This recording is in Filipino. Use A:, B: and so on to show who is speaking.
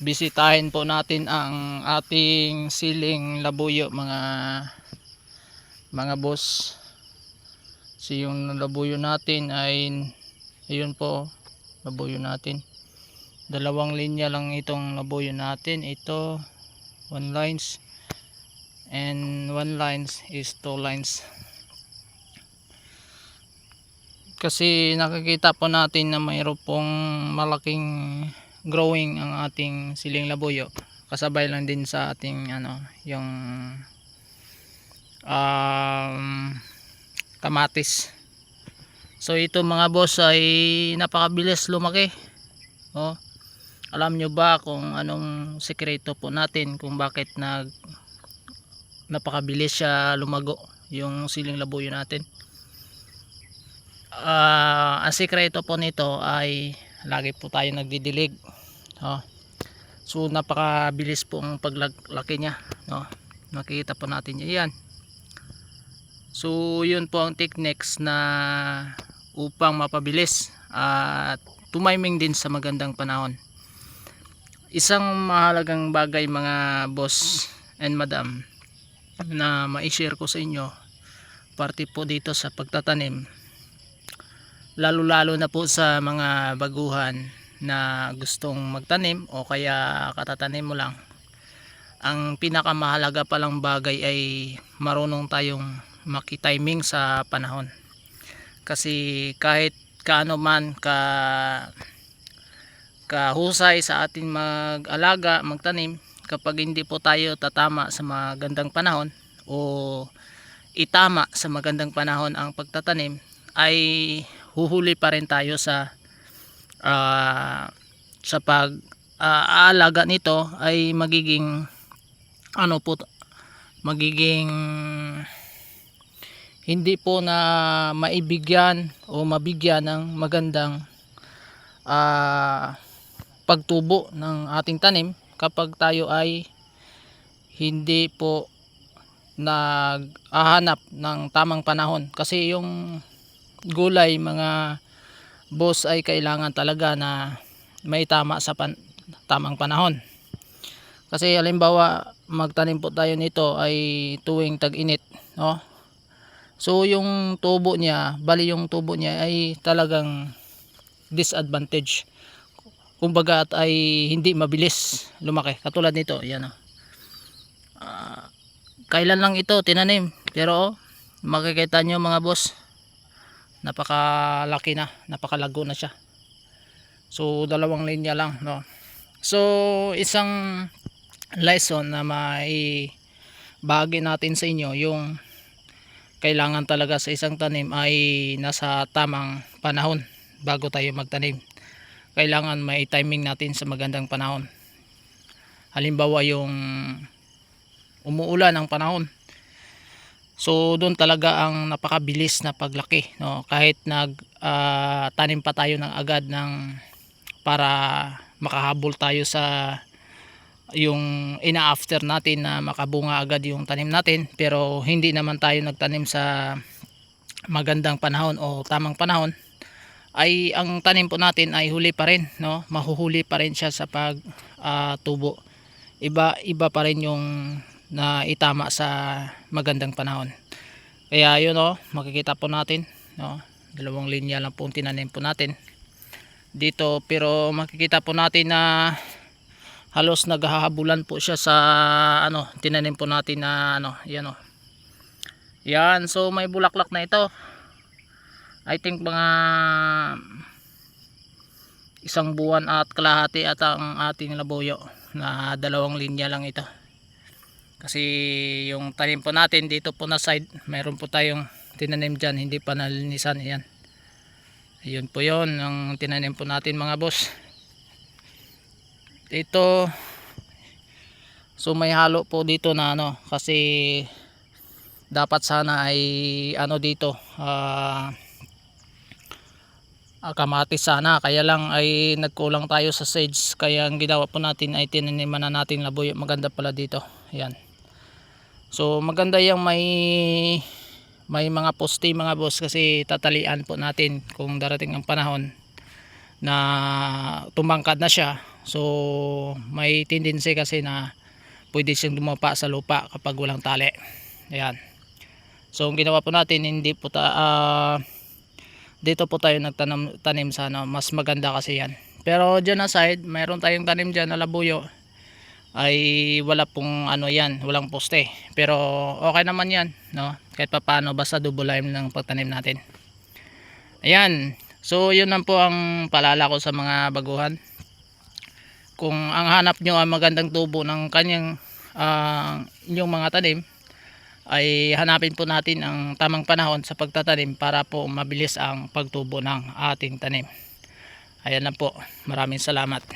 A: bisitahin po natin ang ating siling labuyo mga mga boss. So yung labuyo natin ay ayun po labuyo natin. Dalawang linya lang itong labuyo natin. Ito one lines and one lines is two lines. Kasi nakikita po natin na mayroon pong malaking growing ang ating siling labuyo. Kasabay lang din sa ating ano yung um, kamatis. So ito mga boss ay napakabilis lumaki. Oh alam nyo ba kung anong sekreto po natin kung bakit nag napakabilis siya lumago yung siling labuyo natin? Ah, ang sekreto po nito ay lagi po tayo nagdidilig oh. so napakabilis po ang paglaki niya no? nakikita po natin yan. So yun po ang techniques na upang mapabilis at tumiming din sa magandang panahon. Isang mahalagang bagay mga boss and madam na ma-share ko sa inyo parte po dito sa pagtatanim. Lalo lalo na po sa mga baguhan na gustong magtanim o kaya katatanim mo lang. Ang pinakamahalaga palang bagay ay marunong tayong makitiming sa panahon. Kasi kahit kaano man ka kahusay sa atin mag-alaga, magtanim kapag hindi po tayo tatama sa magandang panahon o itama sa magandang panahon ang pagtatanim ay huhuli pa rin tayo sa ah, sa pag ah, aalaga nito ay magiging ano po magiging hindi po na maibigyan o mabigyan ng magandang ah, pagtubo ng ating tanim kapag tayo ay hindi po naghahanap ng tamang panahon. Kasi yung gulay mga boss ay kailangan talaga na may tama sa pan, tamang panahon. Kasi halimbawa magtanim po tayo nito ay tuwing tag-init no? So yung tubo niya bali yung tubo niya ay talagang disadvantage. Kumbaga at ay hindi mabilis lumaki. Katulad nito yan oh. Ah, kailan lang ito tinanim? Pero oh, makikita nyo mga boss napakalaki na napakalago na siya. So dalawang linya lang no? So isang lesson na mai bahagi natin sa inyo yung kailangan talaga sa isang tanim ay nasa tamang panahon bago tayo magtanim. Kailangan may timing natin sa magandang panahon. Halimbawa yung umuulan ang panahon so doon talaga ang napakabilis na paglaki no? Kahit nag ah, tanim pa tayo ng agad ng para makahabol tayo sa yung ina-after natin na makabunga agad yung tanim natin. Pero hindi naman tayo nagtanim sa magandang panahon o tamang panahon. Ay ang tanim po natin ay huli pa rin no? Mahuhuli pa rin siya sa pag ah, tubo. Iba iba pa rin yung na itama sa magandang panahon. Kaya yun no makikita po natin no? Dalawang linya lang po tinanim po natin. Dito pero makikita po natin na halos naghahabulan po siya sa ano tinanim po natin na ano yan o yan so may bulaklak na ito. I think mga isang buwan at kalahati at ang ating labuyo na dalawang linya lang ito kasi yung tanim po natin dito po na side mayroon po tayong tinanim dyan hindi pa nalinisan yan ayun po yon ang tinanim po natin mga boss. Ito so may halo po dito na ano kasi dapat sana ay ano dito ah ah, kamatis sana. Kaya lang ay nagkulang tayo sa seeds kaya ang ginawa po natin ay tinaniman na natin labuyo. Maganda pala dito yan so maganda yung may may mga poste mga boss kasi tatalian po natin kung darating ang panahon na tumangkad na siya. So may tendency kasi na pwede siyang dumapa sa lupa kapag walang tali. Ayan. So ang ginawa po natin hindi po ta ah, dito po tayo nagtanim tanim sa ano, mas maganda kasi yan. Pero dyan na side mayroon tayong tanim dyan na labuyo ay wala pong ano yan walang poste. Pero okay naman yan no? Kahit papano basta lime ng pagtanim natin. Ayan. So yun lang po ang palala ko sa mga baguhan. Kung ang hanap nyo ay magandang tubo ng kanyang ah, inyong mga tanim ay hanapin po natin ang tamang panahon sa pagtatanim para po mabilis ang pagtubo ng ating tanim. Ayan lang po. Maraming salamat